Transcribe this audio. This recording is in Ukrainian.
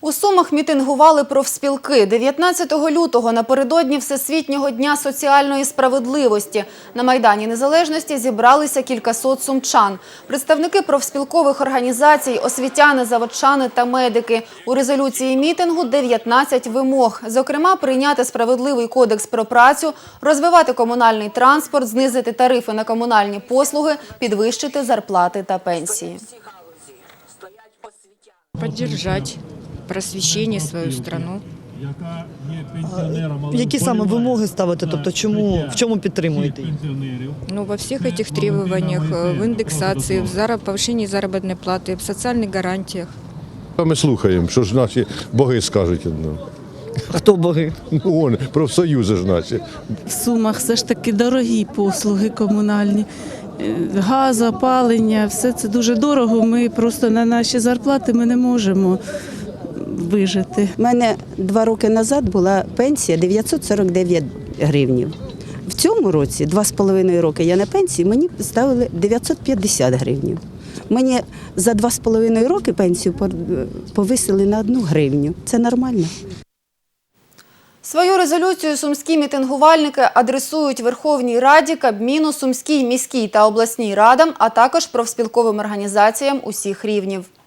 У Сумах мітингували профспілки. 19 лютого напередодні Всесвітнього дня соціальної справедливості на Майдані Незалежності зібралися кількасот сумчан. Представники профспілкових організацій, освітяни, заводчани та медики. У резолюції мітингу 19 вимог. Зокрема, прийняти справедливий кодекс про працю, розвивати комунальний транспорт, знизити тарифи на комунальні послуги, підвищити зарплати та пенсії. поддержать просвещение свою страну. яка є пенсіонером, але Які саме вболіває вимоги ставите? за Тобто, чому життя в чому всіх підтримуєте? їх? пенсіонерів. Ну, во всех этих требованиях, э, в индексации, в зараб- повышении заработной платы, в социальных гарантиях. А Ми слухаємо, що ж наші боги скажуть нам. Хто боги? Ну, вон, профсоюзи ж наші. В Сумах все ж таки дорогі послуги комунальні. Е, Газ, опалення, все це дуже дорого. Ми просто на наші зарплати ми не можемо вижити. У мене два роки назад була пенсія 949 гривнів. В цьому році, два з половиною роки я на пенсії, мені ставили 950 гривнів. Мені за два з половиною роки пенсію повисили на одну гривню. Це нормально. Свою резолюцію сумські мітингувальники адресують Верховній Раді, Кабміну, Сумській міській та обласній радам, а також профспілковим організаціям усіх рівнів.